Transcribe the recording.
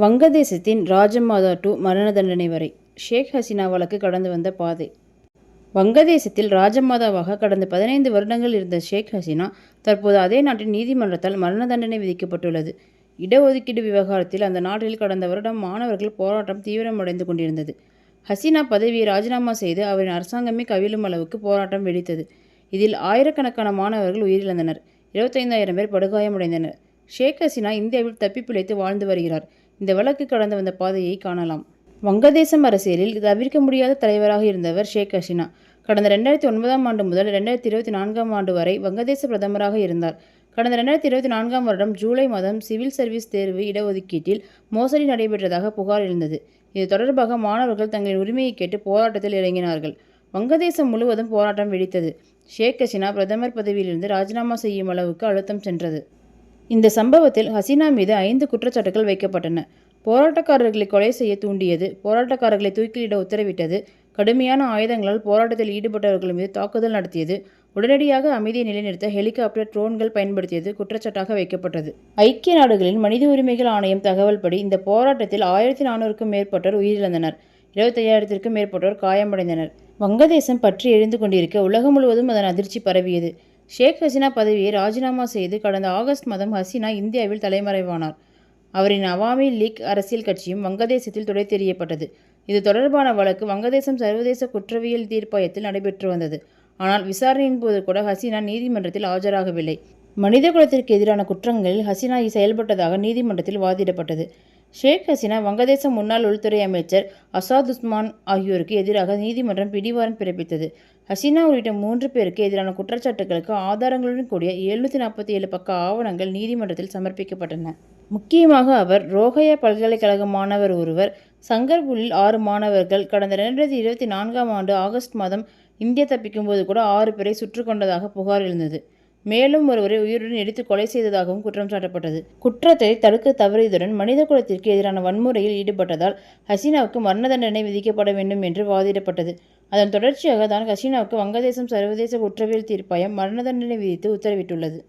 வங்கதேசத்தின் Rajmata to மரண தண்டனை வரை ஷேக் ஹசீனா வழக்கு கடந்து வந்த பாதை. வங்கதேசத்தில் ராஜமாதாவாக கடந்த பதினைந்து வருடங்கள் இருந்த ஷேக் ஹசீனா தற்போது அதே நாட்டின் நீதிமன்றத்தால் மரண தண்டனை விதிக்கப்பட்டுள்ளது. இடஒதுக்கீடு விவகாரத்தில் அந்த நாட்டில் கடந்த வருடம் மாணவர்கள் போராட்டம் தீவிரமடைந்து கொண்டிருந்தது. ஹசீனா பதவியை ராஜினாமா செய்து அவரின் அரசாங்கமே கவிழும் அளவுக்கு போராட்டம் வெடித்தது. இதில் ஆயிரக்கணக்கான மாணவர்கள் உயிரிழந்தனர். இருபத்தைந்தாயிரம் பேர் படுகாயமடைந்தனர். ஷேக் ஹசீனா இந்தியாவில் தப்பி பிழைத்து வாழ்ந்து வருகிறார். இந்த வழக்கு கடந்து வந்த பாதையை காணலாம். வங்கதேசம் அரசியலில் தவிர்க்க முடியாத தலைவராக இருந்தவர் ஷேக் ஹசினா. கடந்த ரெண்டாயிரத்தி ஒன்பதாம் ஆண்டு முதல் ரெண்டாயிரத்தி இருபத்தி நான்காம் ஆண்டு வரை வங்கதேச பிரதமராக இருந்தார். கடந்த ரெண்டாயிரத்தி இருபத்தி நான்காம் வருடம் ஜூலை மாதம் சிவில் சர்வீஸ் தேர்வு இடஒதுக்கீட்டில் மோசடி நடைபெற்றதாக புகார் எழுந்தது. இது தொடர்பாக மாணவர்கள் தங்களின் உரிமையை கேட்டு போராட்டத்தில் இறங்கினார்கள். வங்கதேசம் முழுவதும் போராட்டம் வெடித்தது. ஷேக் ஹசினா பிரதமர் பதவியிலிருந்து ராஜினாமா செய்யும் அளவுக்கு அழுத்தம் சென்றது. இந்த சம்பவத்தில் ஹசீனா மீது ஐந்து குற்றச்சாட்டுகள் வைக்கப்பட்டன. போராட்டக்காரர்களை கொலை செய்ய தூண்டியது போராட்டக்காரர்களை தூக்கிலிட உத்தரவிட்டது கடுமையான ஆயுதங்களால் போராட்டத்தில் ஈடுபட்டவர்கள் மீது தாக்குதல் நடத்தியது உடனடியாக அமைதியை நிலைநிறுத்த ஹெலிகாப்டர் ட்ரோன்கள் பயன்படுத்தியது குற்றச்சாட்டாக வைக்கப்பட்டது. ஐக்கிய நாடுகளின் மனித உரிமைகள் ஆணையம் தகவல்படி இந்த போராட்டத்தில் ஆயிரத்தி நானூறுக்கும் மேற்பட்டோர் உயிரிழந்தனர் இருபத்தையாயிரத்திற்கும் மேற்பட்டோர் காயமடைந்தனர். வங்கதேசம் பற்றி எழுந்து கொண்டிருக்க உலகம் முழுவதும் அதன் அதிர்ச்சி பரவியது. ஷேக் ஹசீனா பதவியை ராஜினாமா செய்து கடந்த ஆகஸ்ட் மாதம் ஹசீனா இந்தியாவில் தலைமறைவானார். அவரின் அவாமி லீக் அரசியல் கட்சியும் வங்கதேசத்தில் துடை தெரியப்பட்டது. இது தொடர்பான வழக்கு வங்கதேசம் சர்வதேச குற்றவியல் தீர்ப்பாயத்தில் நடைபெற்று வந்தது. ஆனால் விசாரணையின் போது கூட ஹசீனா நீதிமன்றத்தில் ஆஜராகவில்லை. மனித குலத்திற்கு எதிரான குற்றங்களில் ஹசீனா செயல்பட்டதாக நீதிமன்றத்தில் வாதிடப்பட்டது. ஷேக் ஹசீனா வங்கதேச முன்னாள் உள்துறை அமைச்சர் அசாத் உஸ்மான் ஆகியோருக்கு எதிராக நீதிமன்றம் பிடிவாரன் பிறப்பித்தது. ஹசீனா உள்ளிட்ட மூன்று பேருக்கு எதிரான குற்றச்சாட்டுகளுக்கு ஆதாரங்களுடன் கூடிய எழுநூற்றி நாற்பத்தி ஏழு பக்க ஆவணங்கள் நீதிமன்றத்தில் சமர்ப்பிக்கப்பட்டன. முக்கியமாக அவர் ரோஹயா பல்கலைக்கழக மாணவர் ஒருவர் சங்கர்புல்லில் ஆறு மாணவர்கள் கடந்த ரெண்டாயிரத்தி இருபத்தி நான்காம் ஆண்டு ஆகஸ்ட் மாதம் இந்தியா தப்பிக்கும்போது கூட ஆறு பேரை சுற்று கொண்டதாக புகார் எழுந்தது. மேலும் ஒருவரை உயிருடன் எரித்து கொலை செய்ததாகவும் குற்றம் சாட்டப்பட்டது. குற்றத்தை தடுக்க தவறியதுடன் மனித குலத்திற்கு எதிரான வன்முறையில் ஈடுபட்டதால் ஹசீனாவுக்கு மரண தண்டனை விதிக்கப்பட வேண்டும் என்று வாதிடப்பட்டது. அதன் தொடர்ச்சியாக தான் ஹசீனாவுக்கு வங்கதேசம் சர்வதேச குற்றவியல் தீர்ப்பாயம் மரண தண்டனை விதித்து உத்தரவிட்டுள்ளது.